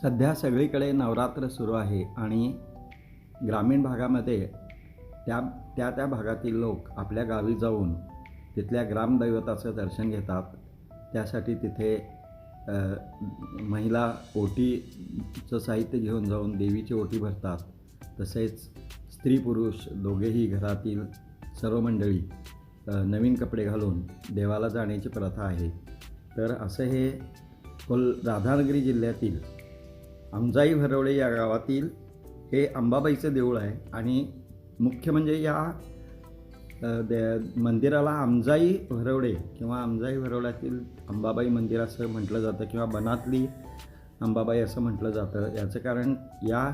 सध्या सगळीकडे नवरात्र सुरू आहे आणि ग्रामीण भागामध्ये त्या त्या त्या भागातील लोक आपल्या गावी जाऊन तिथल्या ग्रामदैवताचं दर्शन घेतात. त्यासाठी तिथे महिला ओटीचं साहित्य घेऊन जाऊन देवीची ओटी भरतात. तसेच स्त्री पुरुष दोघेही घरातील सर्व मंडळी नवीन कपडे घालून देवाला जाण्याची प्रथा आहे. तर असं हे कोल राधानगरी जिल्ह्यातील आमजाई भरवळे या गावातील हे अंबाबाईचं देऊळ आहे. आणि मुख्य म्हणजे या दे मंदिराला आमजाई भरवडे किंवा आमजाई भरवड्यातील अंबाबाई मंदिर असं म्हटलं जातं किंवा बनातली अंबाबाई असं म्हटलं जातं. याचं कारण या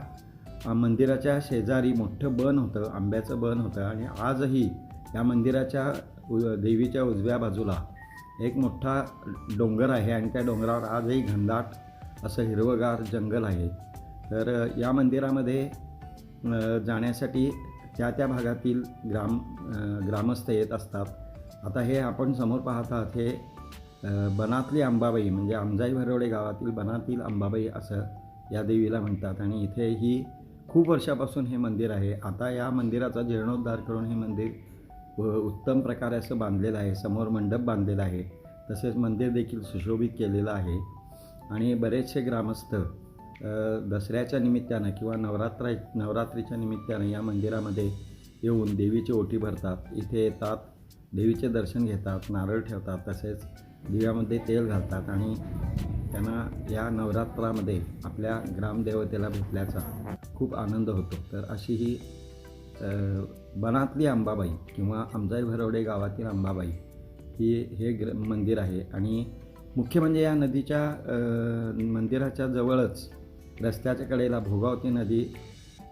मंदिराच्या शेजारी मोठं बन होतं आंब्याचं बन होतं. आणि आजही या मंदिराच्या उ- देवीच्या उजव्या बाजूला एक मोठा डोंगर आहे आणि त्या डोंगरावर आजही घनदाट असं हिरवंगार जंगल आहे. तर या मंदिरामध्ये जाण्यासाठी त्या त्या भागातील ग्राम ग्रामस्थ येत असतात. आता हे आपण समोर पाहत आहात हे बनातली अंबाबाई म्हणजे आमजाई भरवडे गावातील बनातील अंबाबाई असं या देवीला म्हणतात. आणि इथे ही खूप वर्षापासून हे मंदिर आहे. आता या मंदिराचा जीर्णोद्धार करून हे मंदिर व उत्तम प्रकारे असं बांधलेलं आहे. समोर मंडप बांधलेला आहे. तसेच मंदिर देखील सुशोभित केलेलं आहे. आणि बरेचसे ग्रामस्थ दसऱ्याच्या निमित्तानं किंवा नवरात्र नवरात्रीच्या निमित्तानं या मंदिरामध्ये येऊन देवीची ओटी भरतात. इथे येतात देवीचे दर्शन घेतात नारळ ठेवतात तसेच दिव्यामध्ये तेल घालतात आणि त्यांना या नवरात्रामध्ये आपल्या ग्रामदेवतेला भेटल्याचा खूप आनंद होतो. तर अशी ही बनातली अंबाबाई किंवा आमजाई भरवडे गावातील अंबाबाई ही हे ग्र मंदिर आहे. आणि मुख्य म्हणजे या नदीच्या मंदिराच्या जवळच रस्त्याच्या कडेला भोगावती नदी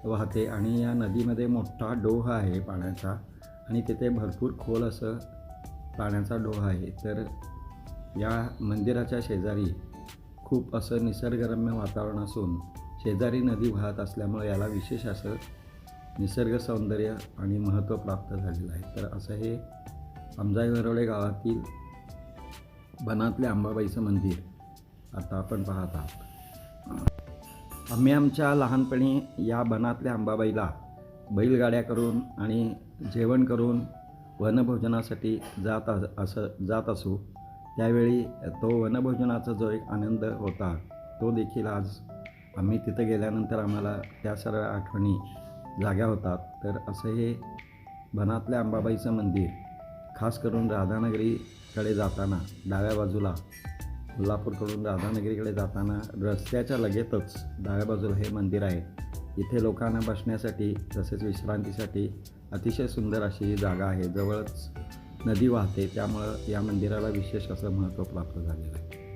वाहते आणि या नदीमध्ये मोठा डोह आहे पाण्याचा आणि तिथे भरपूर खोल असं पाण्याचा डोह आहे. तर या मंदिराच्या शेजारी खूप असं निसर्गरम्य वातावरण असून शेजारी नदी वाहत असल्यामुळे याला विशेष असं निसर्ग सौंदर्य आणि महत्त्व प्राप्त झालेलं आहे. तर असं हे आमजाई वरवडे गावातील बनातल्या अंबाबाईचं मंदिर. आता आपण पाहत आहात. आम्ही आमच्या लहानपणी या बनातल्या अंबाबाईला बैलगाड्या करून आणि जेवण करून वनभोजनासाठी जात असं जात असू त्यावेळी तो वनभोजनाचा जो एक आनंद होता तो देखील आज आम्ही तिथं गेल्यानंतर आम्हाला त्या सर्व आठवणी जाग्या होतात. तर असं हे बनातल्या अंबाबाईचं मंदिर. खास करून राधानगरीकडे जाताना डाव्या बाजूला कोल्हापूरकडून राधानगरीकडे जाताना रस्त्याच्या लगेचच डाव्या बाजूला हे मंदिर आहे. इथे लोकांना बसण्यासाठी तसेच विश्रांतीसाठी अतिशय सुंदर अशी ही जागा आहे. जवळच नदी वाहते त्यामुळं या मंदिराला विशेष असं महत्त्व प्राप्त झालेलं आहे.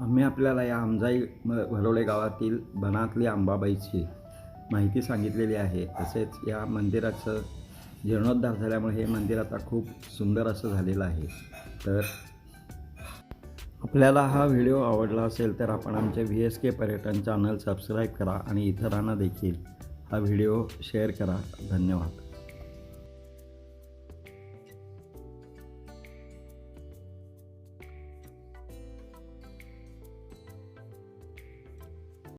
आम्ही आपल्याला या आमजाई म- भरोळे गावातील बनातली अंबाबाईची माहिती सांगितलेली आहे. तसेच या मंदिराचं जीर्णोद्धार झाल्यामुळे हे मंदिर आता खूप सुंदर असं झालेलं आहे. तर आपल्याला हा व्हिडिओ आवडला असेल तर आपण आमचे व्ही एस के पर्यटन चॅनल सबस्क्राईब करा आणि इतरांना देखील. हा व्हिडिओ शेअर करा. धन्यवाद.